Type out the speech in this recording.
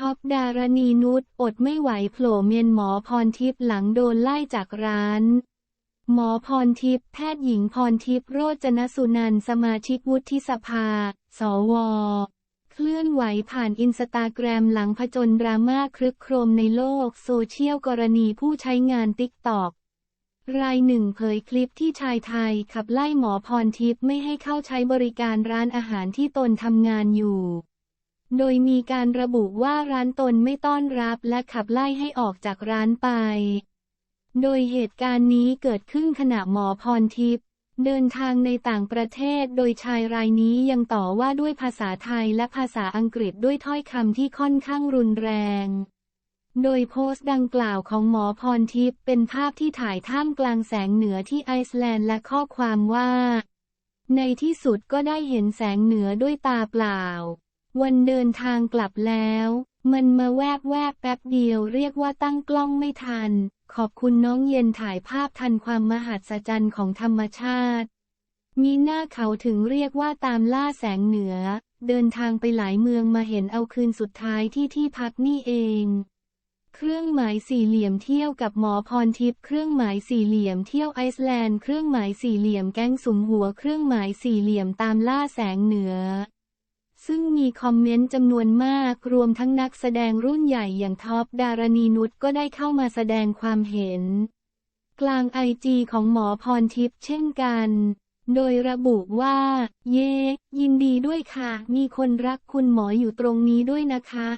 ท็อปดารณีนุชอดไม่ไหวโผล่เมียนหมอพรทิพย์หลังโดนไล่จากร้าน หมอพรทิพย์แพทย์หญิงพรทิพย์โรจนสุนันสมาชิกวุฒิสภา สว เคลื่อนไหวผ่านอินสตาแกรมหลังผจญดราม่าคลึกโครมในโลกโซเชียลกรณีผู้ใช้งานติ๊กตอกรายหนึ่งเผยคลิปที่ชายไทยขับไล่หมอพรทิพย์ไม่ให้เข้าใช้บริการร้านอาหารที่ตนทำงานอยู่ โดยมีการระบุว่าร้านตนไม่ต้อนรับและขับไล่ให้ออกจากร้านไป โดยเหตุการณ์นี้เกิดขึ้นขณะหมอพรทิพย์เดินทางในต่างประเทศโดยชายรายนี้ยังต่อว่าด้วยภาษาไทยและภาษาอังกฤษด้วยถ้อยคำที่ค่อนข้างรุนแรง โดยโพสต์ดังกล่าวของหมอพรทิพย์เป็นภาพที่ถ่ายท่ามกลางแสงเหนือที่ไอซ์แลนด์และข้อความว่า ในที่สุดก็ได้เห็นแสงเหนือด้วยตาเปล่า วันเดินทางกลับแล้ว มันมาแวบแวบแป๊บเดียวเรียกว่าตั้งกล้องไม่ทัน ขอบคุณน้องเย็นถ่ายภาพทันความมหัศจรรย์ของธรรมชาติ มีหน้าเขาถึงเรียกว่าตามล่าแสงเหนือ เดินทางไปหลายเมืองมาเห็นเอาคืนสุดท้ายที่ที่พักนี่เอง เครื่องหมายสี่เหลี่ยมเที่ยวกับหมอพรทิพย์เครื่องหมายสี่เหลี่ยมเที่ยวไอซ์แลนด์เครื่องหมายสี่เหลี่ยมแก๊งสุมหัวเครื่องหมายสี่เหลี่ยมตามล่าแสงเหนือ ซึ่งมีคอมเมนต์จำนวนมาก รวมทั้งนักแสดงรุ่นใหญ่อย่างท็อปดารณีนุชก็ได้เข้ามาแสดงความเห็น กลางไอจีของหมอพรทิพย์เช่นกัน โดยระบุว่า เย้ ยินดีด้วยค่ะ มีคนรักคุณหมออยู่ตรงนี้ด้วยนะคะ